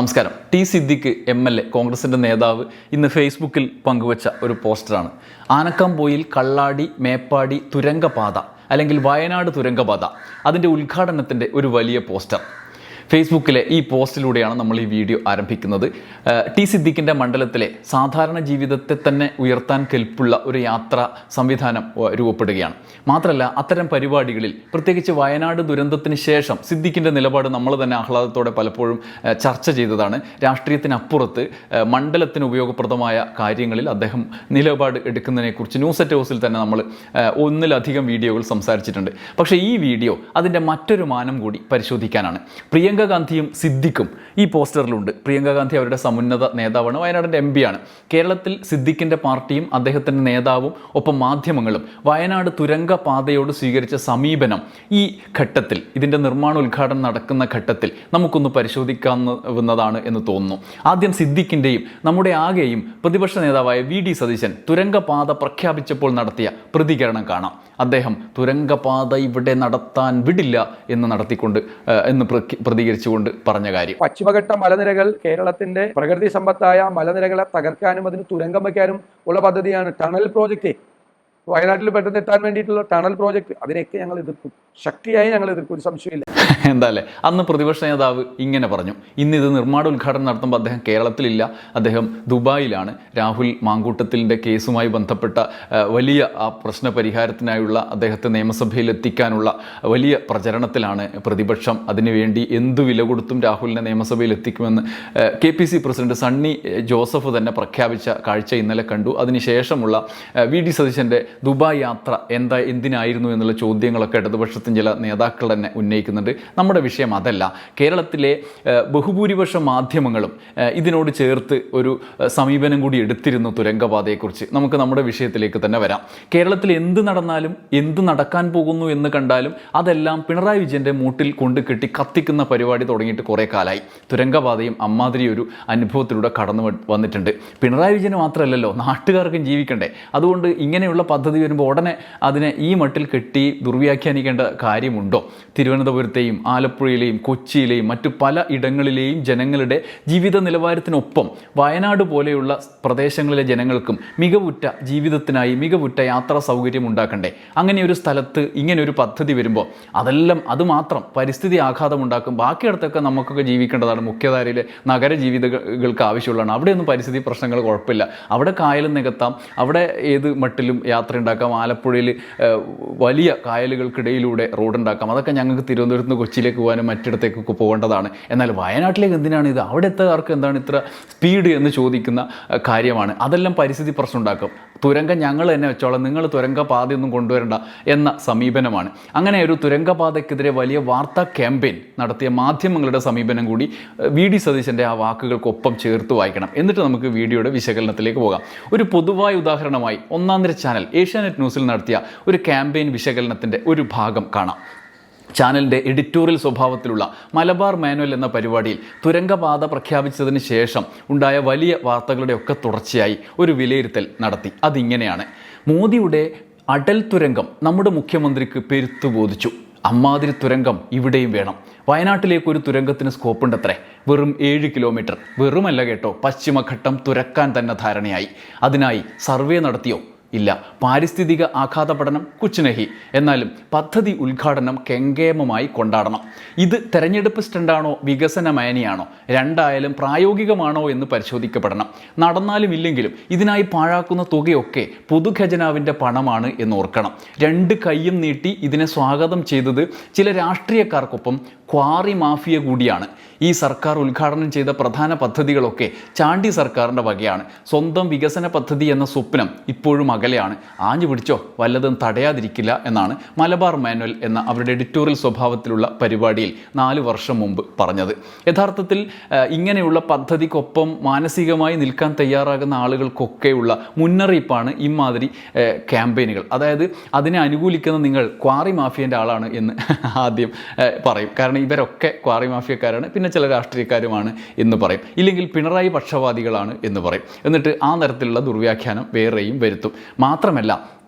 നമസ്കാരം. T Siddique M L A കോൺഗ്രസിന്റെ നേതാവ് ഇന്ന് ഫേസ്ബുക്കിൽ പങ്കുവച്ച ഒരു പോസ്റ്ററാണ്. ആനക്കാംപോയിൽ കള്ളാടി മേപ്പാടി തുരങ്കപാത അല്ലെങ്കിൽ വയനാട് തുരങ്കപാത. അതിന്റെ ഉദ്ഘാടനത്തിന്റെ ഒരു വലിയ പോസ്റ്റർ. ഫേസ്ബുക്കിലെ ഈ പോസ്റ്റിലൂടെയാണ് നമ്മൾ ഈ വീഡിയോ ആരംഭിക്കുന്നത്. ടി സിദ്ദിഖിന്റെ മണ്ഡലത്തിലെ സാധാരണ ജീവിതത്തെ തന്നെ ഉയർത്താൻ കെൽപ്പുള്ള ഒരു യാത്ര സംവിധാനം രൂപപ്പെടുകയാണ്. മാത്രമല്ല അത്തരം പരിപാടികളിൽ പ്രത്യേകിച്ച് വയനാട് ദുരന്തത്തിന് ശേഷം സിദ്ദിഖിന്റെ നിലപാട് നമ്മൾ തന്നെ ആഹ്ലാദത്തോടെ പലപ്പോഴും ചർച്ച ചെയ്തതാണ്. രാഷ്ട്രീയത്തിനപ്പുറത്ത് മണ്ഡലത്തിന് ഉപയോഗപ്രദമായ കാര്യങ്ങളിൽ അദ്ദേഹം നിലപാട് എടുക്കുന്നതിനെക്കുറിച്ച് ന്യൂസ് അറ്റ് ഹൗസിൽ തന്നെ നമ്മൾ ഒന്നിലധികം വീഡിയോകൾ സംസാരിച്ചിട്ടുണ്ട്. പക്ഷേ ഈ വീഡിയോ അതിന്റെ മറ്റൊരു മാനം കൂടി പരിശോധിക്കാനാണ്. പ്രിയങ്ക ഗാന്ധിയും സിദ്ദിഖും ഈ പോസ്റ്ററിലുണ്ട്. പ്രിയങ്ക ഗാന്ധി അവരുടെ സമുന്നത നേതാവാണ്. വയനാടിന്റെ എം ആണ്. കേരളത്തിൽ സിദ്ദിഖിന്റെ പാർട്ടിയും അദ്ദേഹത്തിന്റെ നേതാവും ഒപ്പം മാധ്യമങ്ങളും വയനാട് തുരങ്ക പാതയോട് സ്വീകരിച്ച സമീപനം ഈ ഘട്ടത്തിൽ ഇതിന്റെ നിർമ്മാണ ഉദ്ഘാടനം നടക്കുന്ന ഘട്ടത്തിൽ നമുക്കൊന്ന് പരിശോധിക്കാവുന്നതാണ് എന്ന് തോന്നുന്നു. ആദ്യം സിദ്ദിഖിന്റെയും നമ്മുടെ ആകെയും പ്രതിപക്ഷ നേതാവായ വി ഡി സതീശൻ തുരങ്കപാത പ്രഖ്യാപിച്ചപ്പോൾ നടത്തിയ പ്രതികരണം കാണാം. അദ്ദേഹം തുരങ്കപാത ഇവിടെ നടത്താൻ വിടില്ല എന്ന് നടത്തിക്കൊണ്ട് എന്ന് പ്രഖ്യ- പ്രതികരിച്ചുകൊണ്ട് പറഞ്ഞ കാര്യം. പശ്ചിമഘട്ട മലനിരകൾ കേരളത്തിന്റെ പ്രകൃതി സമ്പത്തായ മലനിരകളെ തകർക്കാനും അതിന് തുരങ്കം വയ്ക്കാനും ഉള്ള പദ്ധതിയാണ് ടണൽ പ്രോജക്റ്റ് വയനാട്ടിൽ പെട്ടെന്ന് എത്താൻ വേണ്ടിയിട്ടുള്ള ടണൽ പ്രോജക്റ്റ് അതിനെയൊക്കെ ഞങ്ങൾ എതിർക്കും. ശക്തിയായി ഞങ്ങൾ എതിർക്കും. ഒരു സംശയമില്ല എന്താ അല്ലേ അന്ന് പ്രതിപക്ഷ നേതാവ് ഇങ്ങനെ പറഞ്ഞു. ഇന്ന് ഇത് നിർമ്മാണ ഉദ്ഘാടനം നടത്തുമ്പോൾ അദ്ദേഹം കേരളത്തിലില്ല. അദ്ദേഹം ദുബായിലാണ്. രാഹുൽ മാങ്കൂട്ടത്തിന്റെ കേസുമായി ബന്ധപ്പെട്ട വലിയ ആ പ്രശ്ന പരിഹാരത്തിനായുള്ള അദ്ദേഹത്തെ നിയമസഭയിൽ എത്തിക്കാനുള്ള വലിയ പ്രചരണത്തിലാണ് പ്രതിപക്ഷം. അതിനുവേണ്ടി എന്തു വില കൊടുത്തും രാഹുലിനെ നിയമസഭയിൽ എത്തിക്കുമെന്ന് K P C president Sunny Joseph തന്നെ പ്രഖ്യാപിച്ച കാഴ്ച ഇന്നലെ കണ്ടു. അതിനുശേഷമുള്ള വി. ഡി. സതീശന്റെ ദുബായ് യാത്ര എന്താ എന്തിനായിരുന്നു എന്നുള്ള ചോദ്യങ്ങളൊക്കെ ഇടതുപക്ഷത്തിന് ചില നേതാക്കൾ തന്നെ ഉന്നയിക്കുന്നുണ്ട്. നമ്മുടെ വിഷയം അതല്ല. കേരളത്തിലെ ബഹുഭൂരിപക്ഷ മാധ്യമങ്ങളും ഇതിനോട് ചേർത്ത് ഒരു സമീപനം കൂടി എടുത്തിരുന്നു തുരങ്കപാതയെക്കുറിച്ച്. നമുക്ക് നമ്മുടെ വിഷയത്തിലേക്ക് തന്നെ വരാം. കേരളത്തിൽ എന്ത് നടന്നാലും എന്ത് നടക്കാൻ പോകുന്നു എന്ന് കണ്ടാലും അതെല്ലാം പിണറായി വിജയന്റെ മൂട്ടിൽ കൊണ്ട് കെട്ടി കത്തിക്കുന്ന പരിപാടി തുടങ്ങിയിട്ട് കുറേ കാലമായി തുരങ്കപാതയും അമ്മാതിരി ഒരു അനുഭവത്തിലൂടെ കടന്നു വന്നിട്ടുണ്ട്. പിണറായി വിജയന് മാത്രമല്ലല്ലോ നാട്ടുകാർക്കും ജീവിക്കണ്ടേ. അതുകൊണ്ട് ഇങ്ങനെയുള്ള പദ്ധതി വരുമ്പോൾ ഉടനെ അതിനെ ഈ മട്ടിൽ കെട്ടി ദുർവ്യാഖ്യാനിക്കേണ്ട കാര്യമുണ്ടോ? തിരുവനന്തപുരത്തെയും ആലപ്പുഴയിലെയും കൊച്ചിയിലെയും മറ്റു പല ഇടങ്ങളിലെയും ജനങ്ങളുടെ ജീവിത നിലവാരത്തിനൊപ്പം വയനാട് പോലെയുള്ള പ്രദേശങ്ങളിലെ ജനങ്ങൾക്കും മികവുറ്റ ജീവിതത്തിനായി മികവുറ്റ യാത്രാ സൗകര്യം ഉണ്ടാക്കണ്ടേ? അങ്ങനെ ഒരു സ്ഥലത്ത് ഇങ്ങനെ ഒരു പദ്ധതി വരുമ്പോൾ അതെല്ലാം അതുമാത്രം പരിസ്ഥിതി ആഘാതം ഉണ്ടാക്കും. ബാക്കിയിടത്തൊക്കെ നമുക്കൊക്കെ ജീവിക്കേണ്ടതാണ്. മുഖ്യധാരയിലെ നഗര ജീവിതങ്ങൾക്ക് ആവശ്യമുള്ളതാണ്. അവിടെയൊന്നും പരിസ്ഥിതി പ്രശ്നങ്ങൾ കുഴപ്പമില്ല. അവിടെ കായലും നികത്താം. അവിടെ ഏത് മട്ടിലും യാത്ര ഉണ്ടാക്കാം. ആലപ്പുഴയിൽ വലിയ കായലുകൾക്കിടയിലൂടെ റോഡ് ഉണ്ടാക്കാം അതൊക്കെ ഞങ്ങൾക്ക് തിരുവനന്തപുരത്ത് നിന്ന് കൊച്ചിയിലേക്ക് പോകാനും മറ്റിടത്തേക്കൊക്കെ പോകേണ്ടതാണ്. എന്നാൽ വയനാട്ടിലേക്ക് എന്തിനാണ് ഇത്? അവിടുത്തെക്കാർക്ക് എന്താണ് ഇത്ര സ്പീഡ് എന്ന് ചോദിക്കുന്ന കാര്യമാണ്. അതെല്ലാം പരിസ്ഥിതി പ്രശ്നം ഉണ്ടാക്കും തുരങ്കം ഞങ്ങൾ തന്നെ വെച്ചോളാം. നിങ്ങൾ തുരങ്കപാതയൊന്നും കൊണ്ടുവരണ്ട എന്ന സമീപനമാണ്. അങ്ങനെ ഒരു തുരങ്കപാതയ്ക്കെതിരെ വലിയ വാർത്താ ക്യാമ്പയിൻ നടത്തിയ മാധ്യമങ്ങളുടെ സമീപനം കൂടി വി. ഡി. സതീശന്റെ ആ വാക്കുകൾക്കൊപ്പം ചേർത്ത് വായിക്കണം. എന്നിട്ട് നമുക്ക് വീഡിയോയുടെ വിശകലനത്തിലേക്ക് പോകാം. ഒരു പൊതുവായ ഉദാഹരണമായി ഒന്നാം നിര ചാനൽ ഏഷ്യാനെറ്റ് ന്യൂസിൽ നടത്തിയ ഒരു ക്യാമ്പയിൻ വിശകലനത്തിന്റെ ഒരു ഭാഗം കാണാം. ചാനലിന്റെ എഡിറ്റോറിയൽ സ്വഭാവത്തിലുള്ള മലബാർ മാനുവൽ എന്ന പരിപാടിയിൽ തുരങ്കപാത പ്രഖ്യാപിച്ചതിന് ശേഷം ഉണ്ടായ വലിയ വാർത്തകളുടെ ഒക്കെ തുടർച്ചയായി ഒരു വിലയിരുത്തൽ നടത്തി. അതിങ്ങനെയാണ്. മോദിയുടെ അടൽ തുരങ്കം നമ്മുടെ മുഖ്യമന്ത്രിക്ക് പെരുത്തു ബോധിച്ചു. അമ്മാതിരി തുരങ്കം ഇവിടെയും വേണം. വയനാട്ടിലേക്ക് ഒരു തുരങ്കത്തിന് സ്കോപ്പുണ്ടത്രേ വെറും ഏഴ് കിലോമീറ്റർ വെറുമല്ല കേട്ടോ പശ്ചിമഘട്ടം തുരക്കാൻ തന്നെ ധാരണയായി. അതിനായി സർവേ നടത്തിയോ? ഇല്ല. പാരിസ്ഥിതിക ആഘാത പഠനം കുച്ചുനഹി. എന്നാലും പദ്ധതി ഉദ്ഘാടനം കെങ്കേമമായി കൊണ്ടാടണം. ഇത് തെരഞ്ഞെടുപ്പ് സ്റ്റണ്ടാണോ വികസന മേനയാണോ രണ്ടായാലും പ്രായോഗികമാണോ എന്ന് പരിശോധിക്കപ്പെടണം. നടന്നാലും ഇല്ലെങ്കിലും ഇതിനായി പാഴാക്കുന്ന തുകയൊക്കെ പൊതുഖജനാവിന്റെ പണമാണ് എന്ന് ഓർക്കണം. രണ്ട് കൈയും നീട്ടി ഇതിനെ സ്വാഗതം ചെയ്തത് ചില രാഷ്ട്രീയക്കാർക്കൊപ്പം ക്വാറി മാഫിയ കൂടിയാണ്. ഈ സർക്കാർ ഉദ്ഘാടനം ചെയ്ത പ്രധാന പദ്ധതികളൊക്കെ ചാണ്ടി സർക്കാരിന്റെ വകയാണ്. സ്വന്തം വികസന പദ്ധതി എന്ന സ്വപ്നം ഇപ്പോഴും അകലെയാണ്. ആഞ്ഞു പിടിച്ചോ വല്ലതും തടയാതിരിക്കില്ല എന്നാണ് മലബാർ മാനുവൽ എന്ന അവരുടെ എഡിറ്റോറിയൽ സ്വഭാവത്തിലുള്ള പരിപാടിയിൽ നാല് വർഷം മുമ്പ് പറഞ്ഞത്. യഥാർത്ഥത്തിൽ ഇങ്ങനെയുള്ള പദ്ധതിക്കൊപ്പം മാനസികമായി നിൽക്കാൻ തയ്യാറാകുന്ന ആളുകൾക്കൊക്കെയുള്ള മുന്നറിയിപ്പാണ് ഇമാതിരി ക്യാമ്പയിനുകൾ. അതായത് അതിനെ അനുകൂലിക്കുന്ന നിങ്ങൾ ക്വാറി മാഫിയന്റെ ആളാണ് എന്ന് ആദ്യം പറയും. കാരണം ഇവരൊക്കെ ക്വാറി മാഫിയക്കാരാണ്. പിന്നെ ചില രാഷ്ട്രീയക്കാരുമാണ് എന്ന് പറയും. ഇല്ലെങ്കിൽ പിണറായി പക്ഷപാതികളാണ് എന്ന് പറയും. എന്നിട്ട് ആ തരത്തിലുള്ള ദുർവ്യാഖ്യാനം വേറെയും വരുത്തും. മാത്രമല്ല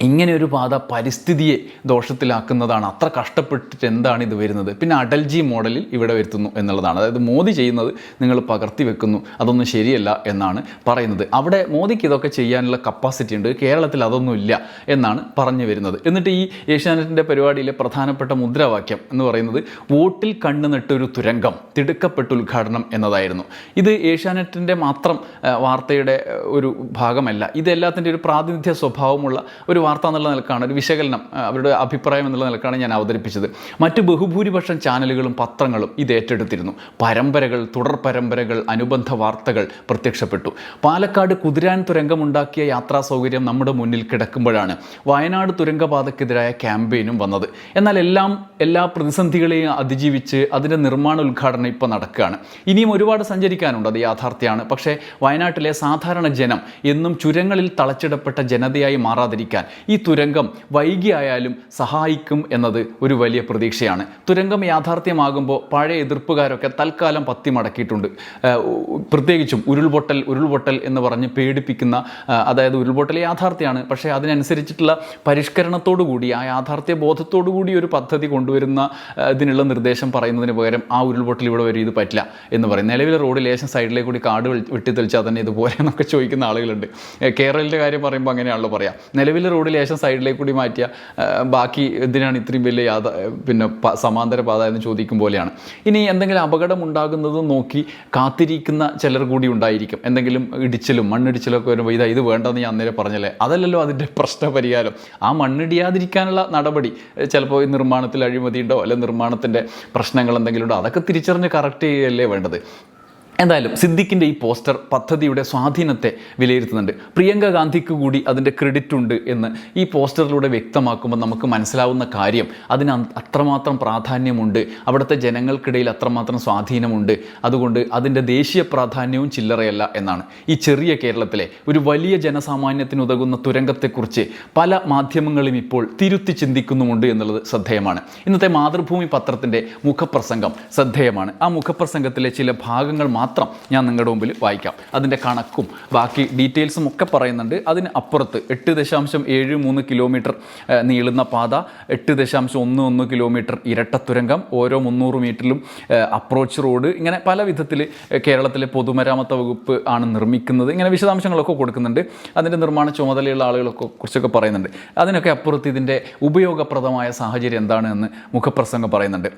ഇങ്ങനെ ഒരു പാത പരിസ്ഥിതിയെ ദോഷത്തിലാക്കുന്നതാണ്. അത്ര കഷ്ടപ്പെട്ടിട്ട് എന്താണ് ഇത് വരുന്നത്? പിന്നെ അടൽജി മോഡലിൽ ഇവിടെ വരുത്തുന്നു എന്നുള്ളതാണ്. അതായത് മോദി ചെയ്യുന്നത് നിങ്ങൾ പകർത്തി വെക്കുന്നു അതൊന്നും ശരിയല്ല എന്നാണ് പറയുന്നത്. അവിടെ മോദിക്ക് ഇതൊക്കെ ചെയ്യാനുള്ള കപ്പാസിറ്റി ഉണ്ട്. കേരളത്തിൽ അതൊന്നുമില്ല എന്നാണ് പറഞ്ഞു വരുന്നത്. എന്നിട്ട് ഈ ഏഷ്യാനെറ്റിന്റെ പരിപാടിയിലെ പ്രധാനപ്പെട്ട മുദ്രാവാക്യം എന്ന് പറയുന്നത് വോട്ടിൽ കണ്ണു നട്ടൊരു തുരങ്കം തിടുക്കപ്പെട്ട ഉദ്ഘാടനം എന്നതായിരുന്നു. ഇത് ഏഷ്യാനെറ്റിന്റെ മാത്രം വാർത്തയുടെ ഒരു ഭാഗമല്ല. ഇതെല്ലാത്തിന്റെ ഒരു പ്രാതിനിധ്യ സ്വഭാവമുള്ള ഒരു വാർത്ത എന്നുള്ള നിലക്കാണ് ഒരു വിശകലനം അവരുടെ അഭിപ്രായം എന്നുള്ള നിലക്കാണ് ഞാൻ അവതരിപ്പിച്ചത്. മറ്റ് ബഹുഭൂരിപക്ഷം ചാനലുകളും പത്രങ്ങളും ഇത് ഏറ്റെടുത്തിരുന്നു. പരമ്പരകൾ തുടർ പരമ്പരകൾ അനുബന്ധ വാർത്തകൾ പ്രത്യക്ഷപ്പെട്ടു. പാലക്കാട് കുതിരാൻ തുരങ്കമുണ്ടാക്കിയ യാത്രാ സൗകര്യം നമ്മുടെ മുന്നിൽ കിടക്കുമ്പോഴാണ് വയനാട് തുരങ്കപാതക്കെതിരായ ക്യാമ്പയിനും വന്നത്. എന്നാൽ എല്ലാം എല്ലാ പ്രതിസന്ധികളെയും അതിജീവിച്ച് അതിന്റെ നിർമ്മാണ ഉദ്ഘാടനം ഇപ്പോൾ നടക്കുകയാണ്. ഇനിയും ഒരുപാട് സഞ്ചരിക്കാനുണ്ട് അത് യാഥാർത്ഥ്യമാണ്. പക്ഷേ വയനാട്ടിലെ സാധാരണ ജനം എന്നും ചുരങ്ങളിൽ തളച്ചിടപ്പെട്ട ജനതയായി മാറാതിരിക്കാൻ ഈ തുരങ്കം വൈകിയായാലും സഹായിക്കും എന്നത് ഒരു വലിയ പ്രതീക്ഷയാണ്. തുരങ്കം യാഥാർത്ഥ്യമാകുമ്പോൾ പഴയ എതിർപ്പുകാരൊക്കെ തൽക്കാലം പത്തി മടക്കിയിട്ടുണ്ട് പ്രത്യേകിച്ചും ഉരുൾപൊട്ടൽ ഉരുൾപൊട്ടൽ എന്ന് പറഞ്ഞ് പേടിപ്പിക്കുന്ന അതായത് ഉരുൾപൊട്ടൽ യാഥാർത്ഥ്യമാണ്. പക്ഷേ അതിനനുസരിച്ചിട്ടുള്ള പരിഷ്കരണത്തോടുകൂടി ആ യാഥാർത്ഥ്യ ബോധത്തോടുകൂടി ഒരു പദ്ധതി കൊണ്ടുവരുന്ന ഇതിനുള്ള നിർദ്ദേശം പറയുന്നതിന് പകരം ആ ഉരുൾപൊട്ടൽ ഇവിടെ വരെ ഇത് പറ്റില്ല എന്ന് പറയും. നിലവിലെ റോഡ് ലേശം സൈഡിലേക്ക് കൂടി കാട് വെട്ടി വെട്ടിത്തെളിച്ചാൽ തന്നെ ഇതുപോലെ എന്നൊക്കെ ചോദിക്കുന്ന ആളുകളുണ്ട്. കേരളത്തിന്റെ കാര്യം പറയുമ്പോൾ അങ്ങനെയാണല്ലോ പറയാം. നിലവിലെ റോഡ് ലേശം സൈഡിലേക്ക് കൂടി മാറ്റിയ ബാക്കി എന്തിനാണ് ഇത്രയും വലിയ യാത പിന്നെ സമാന്തര പാത എന്ന് ചോദിക്കും പോലെയാണ്. ഇനി എന്തെങ്കിലും അപകടം ഉണ്ടാകുന്നത് നോക്കി കാത്തിരിക്കുന്ന ചിലർ കൂടി ഉണ്ടായിരിക്കും. എന്തെങ്കിലും ഇടിച്ചിലും മണ്ണിടിച്ചിലും ഒക്കെ വരുമ്പോൾ ഇതാ ഇത് വേണ്ടെന്ന് ഞാൻ അന്നേരം പറഞ്ഞല്ലേ? അതല്ലല്ലോ അതിന്റെ പ്രശ്ന പരിഹാരം ആ മണ്ണിടിയാതിരിക്കാനുള്ള നടപടി ചിലപ്പോൾ ഈ നിർമ്മാണത്തിൽ അഴിമതി ഉണ്ടോ അല്ലെങ്കിൽ നിർമ്മാണത്തിന്റെ പ്രശ്നങ്ങൾ എന്തെങ്കിലും ഉണ്ടോ? അതൊക്കെ തിരിച്ചറിഞ്ഞ് കറക്റ്റ് ചെയ്യല്ലേ വേണ്ടത്. എന്തായാലും സിദ്ദിഖിന്റെ ഈ പോസ്റ്റർ പദ്ധതിയുടെ സ്വാധീനത്തെ വിലയിരുത്തുന്നുണ്ട്. പ്രിയങ്ക ഗാന്ധിക്ക് കൂടി അതിന്റെ ക്രെഡിറ്റ് ഉണ്ട് എന്ന് ഈ പോസ്റ്ററിലൂടെ വ്യക്തമാക്കുമ്പോൾ നമുക്ക് മനസ്സിലാവുന്ന കാര്യം അതിന് അത്രമാത്രം പ്രാധാന്യമുണ്ട്. അവിടുത്തെ ജനങ്ങൾക്കിടയിൽ അത്രമാത്രം സ്വാധീനമുണ്ട്. അതുകൊണ്ട് അതിന്റെ ദേശീയ പ്രാധാന്യവും ചില്ലറയല്ല എന്നാണ്. ഈ ചെറിയ കേരളത്തിലെ ഒരു വലിയ ജനസാമാന്യത്തിന് ഉതകുന്ന തുരങ്കത്തെക്കുറിച്ച് പല മാധ്യമങ്ങളും ഇപ്പോൾ തിരുത്തി ചിന്തിക്കുന്നുമുണ്ട് എന്നുള്ളത് ശ്രദ്ധേയമാണ്. ഇന്നത്തെ മാതൃഭൂമി പത്രത്തിന്റെ മുഖപ്രസംഗം ശ്രദ്ധേയമാണ്. ആ മുഖപ്രസംഗത്തിലെ ചില ഭാഗങ്ങൾ മാത്രം ഞാൻ നിങ്ങളുടെ മുമ്പിൽ വായിക്കാം. അതിന്റെ കണക്കും ബാക്കി ഡീറ്റെയിൽസും ഒക്കെ പറയുന്നുണ്ട്. അതിന് അപ്പുറത്ത് എട്ട് ദശാംശം ഏഴ് മൂന്ന് കിലോമീറ്റർ നീളുന്ന പാത എട്ട് ദശാംശം ഒന്ന് ഒന്ന് കിലോമീറ്റർ ഇരട്ടത്തുരങ്കം ഓരോ മുന്നൂറ് മീറ്ററിലും അപ്രോച്ച് റോഡ് ഇങ്ങനെ പല വിധത്തിൽ കേരളത്തിലെ പൊതുമരാമത്ത് വകുപ്പ് ആണ് നിർമ്മിക്കുന്നത്. ഇങ്ങനെ വിശദാംശങ്ങളൊക്കെ കൊടുക്കുന്നുണ്ട്. അതിന്റെ നിർമ്മാണ ചുമതലയുള്ള ആളുകളൊക്കെ കുറിച്ചൊക്കെ പറയുന്നുണ്ട്. അതിനൊക്കെ അപ്പുറത്ത് ഇതിന്റെ ഉപയോഗപ്രദമായ സാഹചര്യം എന്താണ് എന്ന് മുഖപ്രസംഗം പറയുന്നുണ്ട്.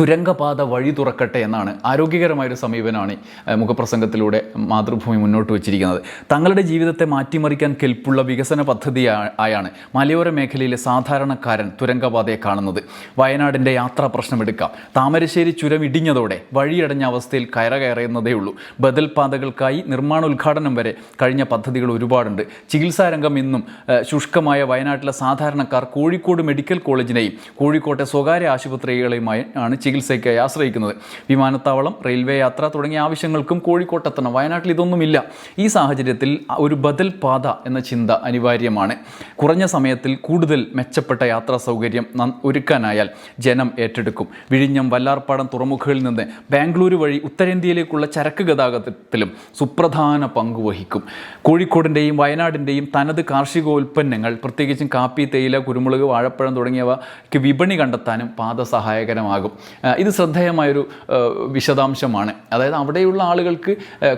തുരങ്കപാത വഴി തുറക്കട്ടെ എന്നാണ് ആരോഗ്യകരമായൊരു സമീപനമാണ് മുഖപ്രസംഗത്തിലൂടെ മാതൃഭൂമി മുന്നോട്ട് വച്ചിരിക്കുന്നത്. തങ്ങളുടെ ജീവിതത്തെ മാറ്റിമറിക്കാൻ കെൽപ്പുള്ള വികസന പദ്ധതി ആയാണ് മലയോര മേഖലയിലെ സാധാരണക്കാരൻ തുരങ്കപാതയെ കാണുന്നത്. വയനാടിന്റെ യാത്രാ പ്രശ്നമെടുക്കാം. താമരശ്ശേരി ചുരം ഇടിഞ്ഞതോടെ വഴിയടഞ്ഞ അവസ്ഥയിൽ കയറ കയറുന്നതേ ഉള്ളൂ. ബദൽ പാതകൾക്കായി നിർമ്മാണ ഉദ്ഘാടനം വരെ കഴിഞ്ഞ പദ്ധതികൾ ഒരുപാടുണ്ട്. ചികിത്സാരംഗം ഇന്നും ശുഷ്കമായ വയനാട്ടിലെ സാധാരണക്കാർ കോഴിക്കോട് മെഡിക്കൽ കോളേജിനെയും കോഴിക്കോട്ടെ സ്വകാര്യ ആശുപത്രികളെയുമായി ആണ് ചികിത്സയ്ക്കായി ആശ്രയിക്കുന്നത്. വിമാനത്താവളം റെയിൽവേ യാത്ര തുടങ്ങിയ ആവശ്യങ്ങൾക്കും കോഴിക്കോട്ടെത്തണം. വയനാട്ടിൽ ഇതൊന്നുമില്ല. ഈ സാഹചര്യത്തിൽ ഒരു ബദൽ പാത എന്ന ചിന്ത അനിവാര്യമാണ്. കുറഞ്ഞ സമയത്തിൽ കൂടുതൽ മെച്ചപ്പെട്ട യാത്രാ സൗകര്യം ഒരുക്കാനായാൽ ജനം ഏറ്റെടുക്കും. വിഴിഞ്ഞം വല്ലാർപ്പാടം തുറമുഖങ്ങളിൽ നിന്ന് ബാംഗ്ലൂർ വഴി ഉത്തരേന്ത്യയിലേക്കുള്ള ചരക്ക് ഗതാഗതത്തിലും സുപ്രധാന പങ്കുവഹിക്കും കോഴിക്കോടിന്റെയും വയനാടിന്റെയും തനത് കാർഷികോൽപ്പന്നങ്ങൾ പ്രത്യേകിച്ചും കാപ്പി തേയില കുരുമുളക് വാഴപ്പഴം തുടങ്ങിയവയ്ക്ക് വിപണി കണ്ടെത്താനും പാത സഹായകരമാകും. ഇത് ശ്രദ്ധേയമായൊരു വിശദാംശമാണ്. അതായത് അവിടെയുള്ള ആളുകൾക്ക്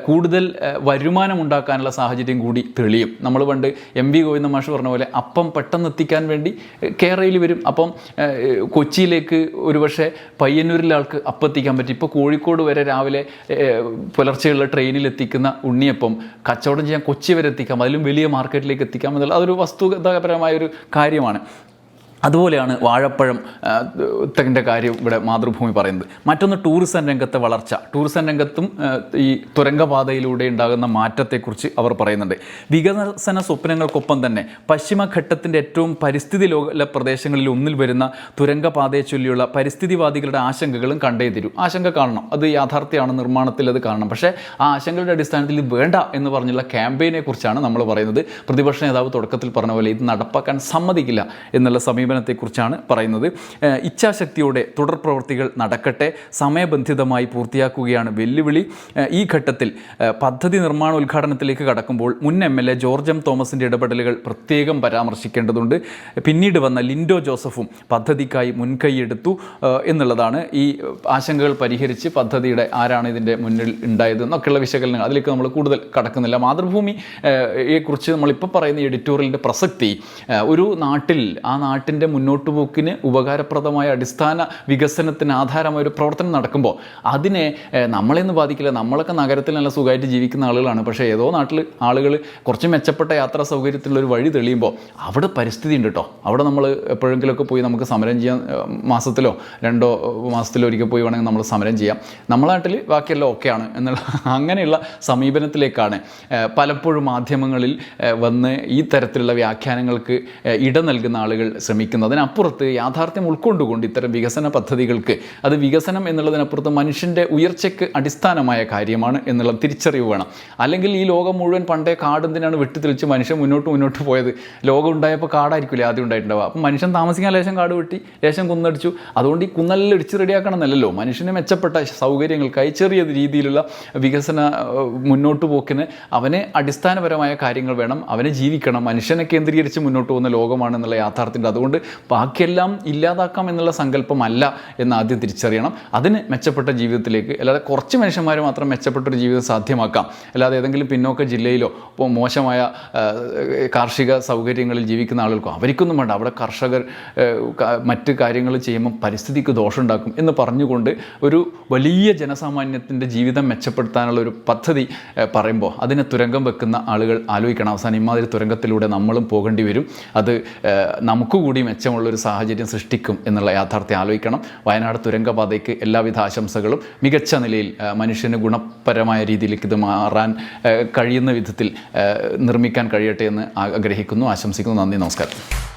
കൂടുതൽ വരുമാനം ഉണ്ടാക്കാനുള്ള സാഹചര്യം കൂടി തെളിയും. നമ്മൾ പണ്ട് എം വി ഗോവിന്ദ മാഷ് പറഞ്ഞ പോലെ അപ്പം പെട്ടെന്ന് എത്തിക്കാൻ വേണ്ടി കേരളയിൽ വരും. അപ്പം കൊച്ചിയിലേക്ക് ഒരുപക്ഷെ പയ്യന്നൂരിലെ ആൾക്ക് അപ്പം എത്തിക്കാൻ പറ്റും. ഇപ്പോൾ കോഴിക്കോട് വരെ രാവിലെ പുലർച്ചെയുള്ള ട്രെയിനിൽ എത്തിക്കുന്ന ഉണ്ണിയപ്പം കച്ചവടം ചെയ്യാൻ കൊച്ചി വരെ എത്തിക്കാം. അതിലും വലിയ മാർക്കറ്റിലേക്ക് എത്തിക്കാം എന്നുള്ള അതൊരു വസ്തുതാപരമായ ഒരു കാര്യമാണ്. അതുപോലെയാണ് വാഴപ്പഴം ത്തിന്റെ കാര്യം ഇവിടെ മാതൃഭൂമി പറയുന്നത്. മറ്റൊന്ന് ടൂറിസം രംഗത്തെ വളർച്ച. ടൂറിസം രംഗത്തും ഈ തുരങ്കപാതയിലൂടെ ഉണ്ടാകുന്ന മാറ്റത്തെക്കുറിച്ച് അവർ പറയുന്നുണ്ട്. വികസന സ്വപ്നങ്ങൾക്കൊപ്പം തന്നെ പശ്ചിമഘട്ടത്തിന്റെ ഏറ്റവും പരിസ്ഥിതി ലോക പ്രദേശങ്ങളിൽ ഒന്നിൽ വരുന്ന തുരങ്കപാതയെ ചൊല്ലിയുള്ള പരിസ്ഥിതിവാദികളുടെ ആശങ്കകളും കണ്ടേ തീരൂ. ആശങ്ക കാണണം. അത് യാഥാർത്ഥ്യമാണ് നിർമ്മാണത്തിൽ അത് കാണണം. പക്ഷേ ആ ആശങ്കയുടെ അടിസ്ഥാനത്തിൽ വേണ്ട എന്ന് പറഞ്ഞുള്ള ക്യാമ്പയിനെ കുറിച്ചാണ് നമ്മൾ പറയുന്നത്. പ്രതിപക്ഷ നേതാവ് തുടക്കത്തിൽ പറഞ്ഞ പോലെ ഇത് നടപ്പാക്കാൻ സമ്മതിക്കില്ല എന്നുള്ള സമീപനം സമീപനത്തെക്കുറിച്ചാണ് പറയുന്നത്. ഇച്ഛാശക്തിയോടെ തുടർ പ്രവൃത്തികൾ നടക്കട്ടെ സമയബന്ധിതമായി പൂർത്തിയാക്കുകയാണ് വെല്ലുവിളി. ഈ ഘട്ടത്തിൽ പദ്ധതി നിർമ്മാണ ഉദ്ഘാടനത്തിലേക്ക് കടക്കുമ്പോൾ മുൻ M L A George M തോമസിന്റെ ഇടപെടലുകൾ പ്രത്യേകം പരാമർശിക്കേണ്ടതുണ്ട്. പിന്നീട് വന്ന ലിൻഡോ ജോസഫും പദ്ധതിക്കായി മുൻകൈയെടുത്തു എന്നുള്ളതാണ് ഈ ആശങ്കകൾ പരിഹരിച്ച് പദ്ധതിയുടെ ആരാണ് ഇതിന്റെ മുന്നിൽ ഉണ്ടായത് എന്നൊക്കെയുള്ള വിശകലനങ്ങൾ. അതിലേക്ക് നമ്മൾ കൂടുതൽ കടക്കുന്നില്ല. മാതൃഭൂമിയെക്കുറിച്ച് നമ്മളിപ്പോൾ പറയുന്ന എഡിറ്റോറിയലിന്റെ പ്രസക്തി ഒരു നാട്ടിൽ ആ നാട്ടിന്റെ മുന്നോട്ട് പോക്കിന് ഉപകാരപ്രദമായ അടിസ്ഥാന വികസനത്തിന് ആധാരമായ ഒരു പ്രവർത്തനം നടക്കുമ്പോൾ അതിനെ നമ്മളെയൊന്നും ബാധിക്കില്ല. നമ്മളൊക്കെ നഗരത്തിൽ നല്ല സുഖമായിട്ട് ജീവിക്കുന്ന ആളുകളാണ്. പക്ഷേ ഏതോ നാട്ടിൽ ആളുകൾ കുറച്ച് മെച്ചപ്പെട്ട യാത്രാ സൗകര്യത്തിലുള്ള ഒരു വഴി തെളിയുമ്പോൾ അവിടെ പരിസ്ഥിതി ഉണ്ട് കേട്ടോ അവിടെ നമ്മൾ എപ്പോഴെങ്കിലുമൊക്കെ പോയി നമുക്ക് സമരം ചെയ്യാൻ മാസത്തിലോ രണ്ടോ മാസത്തിലോ ഒരിക്കൽ പോയി വേണമെങ്കിൽ നമ്മൾ സമരം ചെയ്യാം. നമ്മളെ നാട്ടിൽ ബാക്കിയെല്ലാം ഓക്കെയാണ് എന്നുള്ള അങ്ങനെയുള്ള സമീപനത്തിലേക്കാണ് പലപ്പോഴും മാധ്യമങ്ങളിൽ വന്ന് ഈ തരത്തിലുള്ള വ്യാഖ്യാനങ്ങൾക്ക് ഇട നൽകുന്ന ആളുകൾ ശ്രമിക്കുന്നത് അതിനപ്പുറത്ത് യാഥാർത്ഥ്യം ഉൾക്കൊണ്ടുകൊണ്ട് ഇത്തരം വികസന പദ്ധതികൾക്ക് അത് വികസനം എന്നുള്ളതിനപ്പുറത്ത് മനുഷ്യന്റെ ഉയർച്ചയ്ക്ക് അടിസ്ഥാനമായ കാര്യമാണ് എന്നുള്ള തിരിച്ചറിവ് വേണം. അല്ലെങ്കിൽ ഈ ലോകം മുഴുവൻ പണ്ടേ കാടെന്തിനാണ് വെട്ടിത്തെളിച്ച് മനുഷ്യൻ മുന്നോട്ട് മുന്നോട്ട് പോയത്? ലോകം ഉണ്ടായപ്പോൾ കാടായിരിക്കില്ല ആദ്യം ഉണ്ടായിട്ടുണ്ടാവുക. അപ്പം മനുഷ്യൻ താമസിക്കാൻ ലേശം കാട് വെട്ടി ലേശം കുന്നടിച്ചു. അതുകൊണ്ട് ഈ കുന്നെല്ലാം ഇടിച്ച് റെഡിയാക്കണം എന്നല്ലല്ലോ മനുഷ്യന് മെച്ചപ്പെട്ട സൗകര്യങ്ങൾക്കായി ചെറിയ രീതിയിലുള്ള വികസന മുന്നോട്ട് പോക്കിന് അവനെ അടിസ്ഥാനപരമായ കാര്യങ്ങൾ വേണം. അവനെ ജീവിക്കണം. മനുഷ്യനെ കേന്ദ്രീകരിച്ച് മുന്നോട്ട് പോകുന്ന ലോകമാണ് എന്നുള്ള യാഥാർത്ഥ്യമുണ്ട്. അതുകൊണ്ട് ബാക്കിയെല്ലാം ഇല്ലാതാക്കാം എന്നുള്ള സങ്കല്പമല്ല എന്ന് ആദ്യം തിരിച്ചറിയണം. അതിന് മെച്ചപ്പെട്ട ജീവിതത്തിലേക്ക് അല്ലാതെ കുറച്ച് മനുഷ്യന്മാർ മാത്രം മെച്ചപ്പെട്ട ഒരു ജീവിതം സാധ്യമാക്കാം. അല്ലാതെ ഏതെങ്കിലും പിന്നോക്ക ജില്ലയിലോ ഇപ്പോൾ മോശമായ കാർഷിക സൗകര്യങ്ങളിൽ ജീവിക്കുന്ന ആളുകൾക്കോ അവർക്കൊന്നും വേണ്ട. അവിടെ കർഷകർ മറ്റ് കാര്യങ്ങൾ ചെയ്യുമ്പോൾ പരിസ്ഥിതിക്ക് ദോഷമുണ്ടാക്കും എന്ന് പറഞ്ഞുകൊണ്ട് ഒരു വലിയ ജനസാമാന്യത്തിന്റെ ജീവിതം മെച്ചപ്പെടുത്താനുള്ള ഒരു പദ്ധതി പറയുമ്പോൾ അതിനെ തുരങ്കം വെക്കുന്ന ആളുകൾ ആലോചിക്കണം. അവസാനം ഇമാതിരി തുരങ്കത്തിലൂടെ നമ്മളും പോകേണ്ടി വരും. അത് നമുക്ക് കൂടി മെച്ചമുള്ള ഒരു സാഹചര്യം സൃഷ്ടിക്കും എന്നുള്ള യാഥാർത്ഥ്യം ആലോചിക്കണം. വയനാട് തുരങ്കപാതയ്ക്ക് എല്ലാവിധ ആശംസകളും. മികച്ച നിലയിൽ മനുഷ്യന് ഗുണപരമായ രീതിയിലേക്ക് ഇത് മാറാൻ കഴിയുന്ന വിധത്തിൽ നിർമ്മിക്കാൻ കഴിയട്ടെ എന്ന് ആഗ്രഹിക്കുന്നു. ആശംസിക്കുന്നു. നന്ദി. നമസ്കാരം.